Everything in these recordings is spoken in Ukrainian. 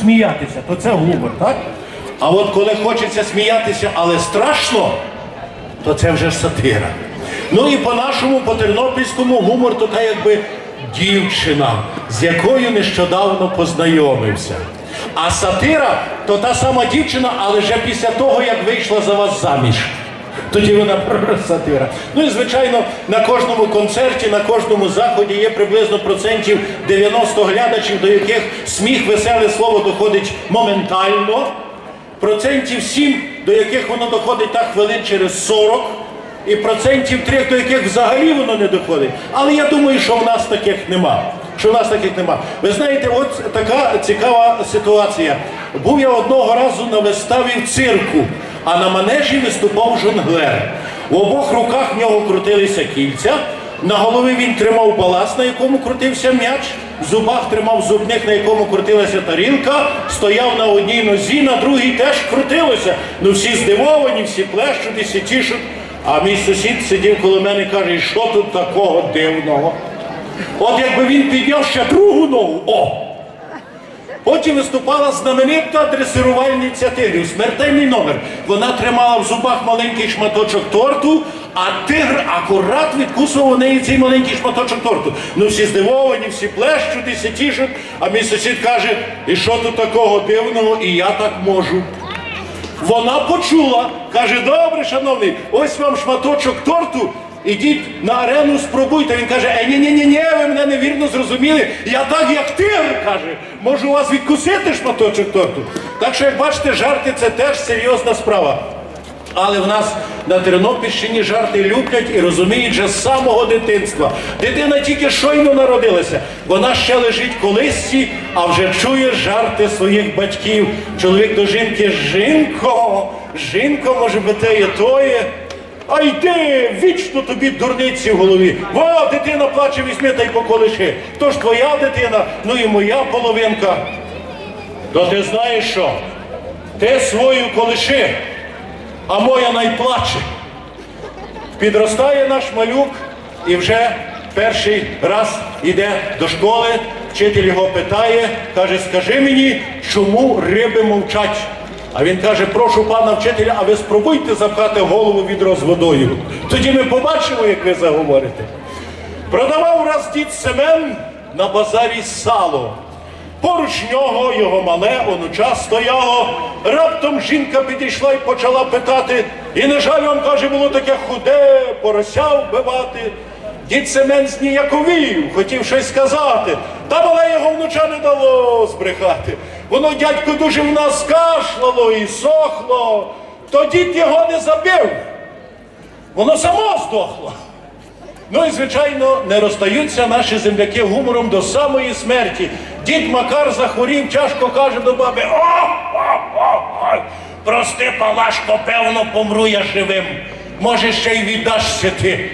сміятися, то це гумор, так? А от коли хочеться сміятися, але страшно, то це вже сатира. Ну і по-нашому, по тернопільському гумор, то та якби дівчина, з якою нещодавно познайомився. А сатира то та сама дівчина, але вже після того, як вийшла за вас заміж. Тоді вона сатира. Ну і звичайно, на кожному концерті, на кожному заході є приблизно процентів 90 глядачів, до яких сміх, веселе слово доходить моментально. Процентів 7, до яких воно доходить так хвилин через 40, і процентів 3, до яких взагалі воно не доходить. Але я думаю, що в нас таких нема. Що в нас таких нема. Ви знаєте, от така цікава ситуація. Був я одного разу на виставі в цирку, а на манежі виступав жонглер. У обох руках в нього крутилися кільця. На голові він тримав балас, на якому крутився м'яч, в зубах тримав зубник, на якому крутилася тарілка, стояв на одній нозі, на другій теж крутилося. Ну всі здивовані, всі плещуть, всі тішуть. А мій сусід сидів коло мене і каже, що тут такого дивного? От якби він підняв ще другу ногу, о! Потім виступала знаменита дресирувальниця тигрів, смертельний номер. Вона тримала в зубах маленький шматочок торту, а тигр акурат відкусував у неї цей маленький шматочок торту. Ну всі здивовані, всі плещуть, і тішуть, а мій сусід каже, і що тут такого дивного, і я так можу. Вона почула, каже, добре, шановний, ось вам шматочок торту. Ідіть на арену, спробуйте. Він каже, е, ні, ні, ні, ні, ви мене невірно зрозуміли. Я так, як тигр, каже, можу вас відкусити шматочок торту. Так що, як бачите, жарти це теж серйозна справа. Але в нас на Тернопільщині жарти люблять і розуміють вже з самого дитинства. Дитина тільки щойно народилася. Вона ще лежить колисці, а вже чує жарти своїх батьків. Чоловік до жінки жінко, жінко, може би те і тоє. А йди, вічно тобі дурниці в голові. Во, дитина плаче, візьми та й поколиши. То ж твоя дитина, ну і моя половинка. То ти знаєш що? Ти свою колиши, а моя найплаче. Підростає наш малюк і вже перший раз йде до школи, вчитель його питає, каже, скажи мені, чому риби мовчать? А він каже, прошу пана вчителя, а ви спробуйте запхати голову відро з водою. Тоді ми побачимо, як ви заговорите. Продавав раз дід Семен на базарі сало. Поруч нього його мале онуча стояло. Раптом жінка підійшла і почала питати. І, на жаль, он каже, було таке худе, порося вбивати. Дід Семен зніяковів, хотів щось сказати, та мале його внуча не дало збрехати. Воно дядько дуже в нас кашляло і сохло, то дід його не забив. Воно само здохло. Ну і звичайно, не розстаються наші земляки гумором до самої смерті. Дід Макар захворів, тяжко каже до баби: О, о, о, о, прости, Палашко, певно, помру я живим. Може, ще й віддашся ти.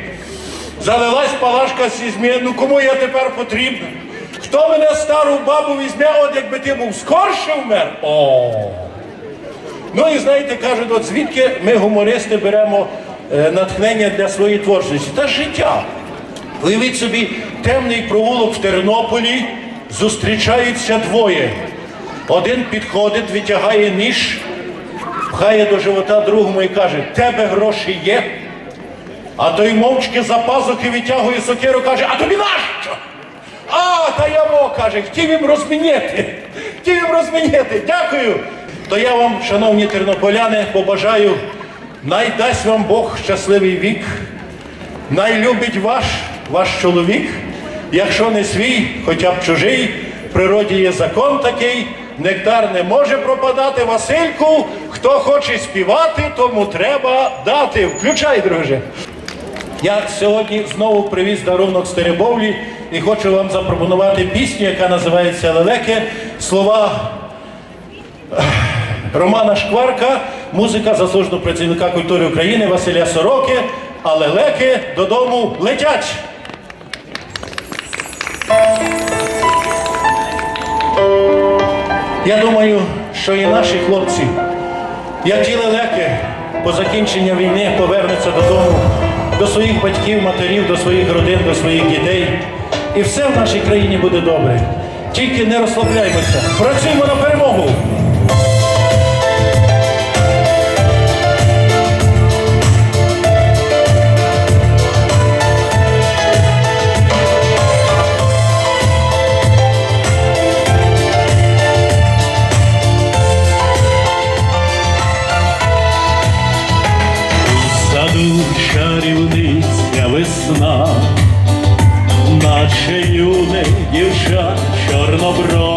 Залилась Палашка зі ну кому я тепер потрібна? Хто мене стару бабу візьме, от якби ти був скорше вмер? О! Ну і знаєте, кажуть, от звідки ми, гумористи, беремо е, натхнення для своєї творчості? Та життя. Уявіть собі, темний провулок в Тернополі зустрічаються двоє. Один підходить, витягає ніж, пхає до живота другому і каже, тебе гроші є. А той мовчки за пазухи витягує сокиру, каже, а тобі нащо? А, та я во, каже, хотів їм розміняти. Хотів їм розміняти. Дякую. То я вам, шановні тернополяни, побажаю, най дасть вам Бог щасливий вік, най любить ваш, ваш чоловік, якщо не свій, хоча б чужий, в природі є закон такий, нектар не може пропадати. Васильку, хто хоче співати, тому треба дати. Включай, друже. Я сьогодні знову привіз дарунок з Теребовлі і хочу вам запропонувати пісню, яка називається Лелеки. Слова Романа Шкварка, музика заслуженого працівника культури України Василя Сороки, а лелеки додому летять. Я думаю, що і наші хлопці, як ті лелеки по закінченню війни повернуться додому, до своїх батьків, матерів, до своїх родин, до своїх дітей. І все в нашій країні буде добре. Тільки не розслабляймося. Працюємо на перемогу! чарівниця весна, наче юне дівча чорнобро.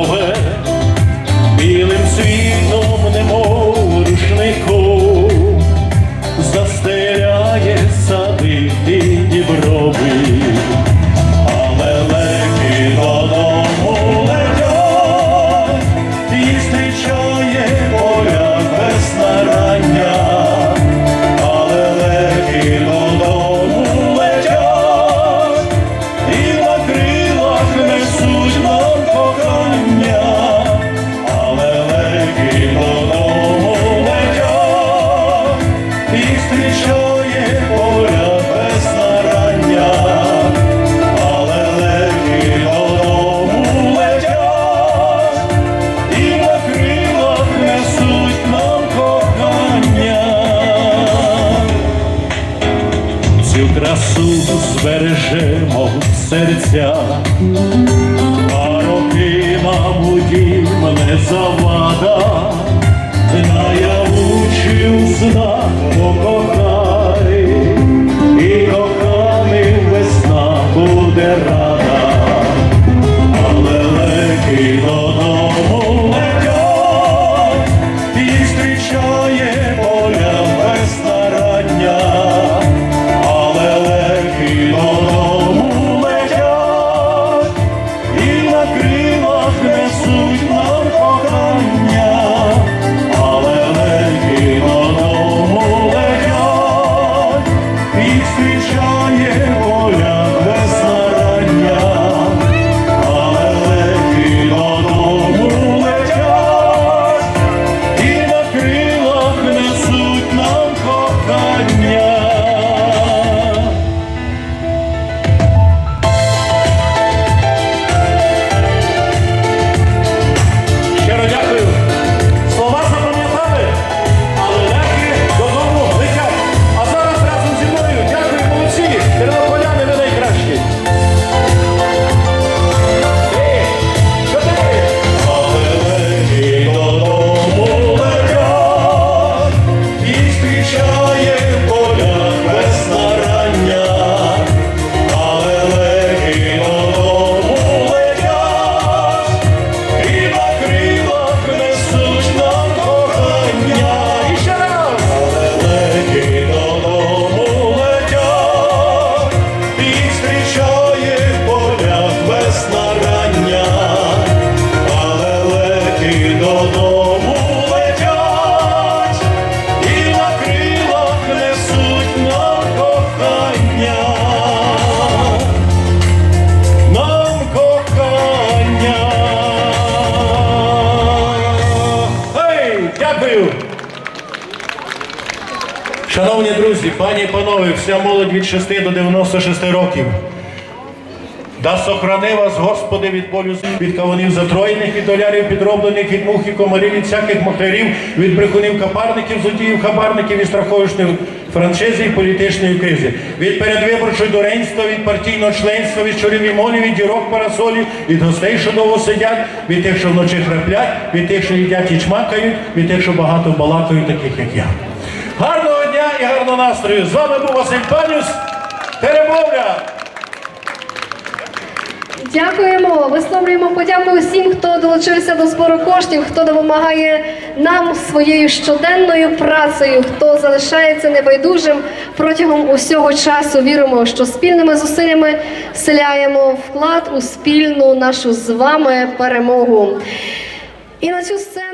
Красу збережемо в серцях, а роки мабуть, їм не завада, вся молодь від 6 до 96 років. Да сохрани вас, Господи, від болю, від кавунів затроєних, від долярів підроблених, від мух і комарів, від всяких махарів, від брехунів капарників, злодіїв хабарників і страховищних франшизи і політичної кризи, від передвиборчого дуренства, від партійного членства, від щурів і молів, від дірок парасолів, від гостей, що довго сидять, від тих, що вночі храплять, від тих, що їдять і чмакають, від тих, що багато балакають, таких як я. Гарного і гарного настрою! З вами був Василь Панюс, Теребовля! Дякуємо, висловлюємо подяку усім, хто долучився до збору коштів, хто допомагає нам своєю щоденною працею, хто залишається небайдужим протягом усього часу. Віримо, що спільними зусиллями вселяємо вклад у спільну нашу з вами перемогу. І на цю сцену.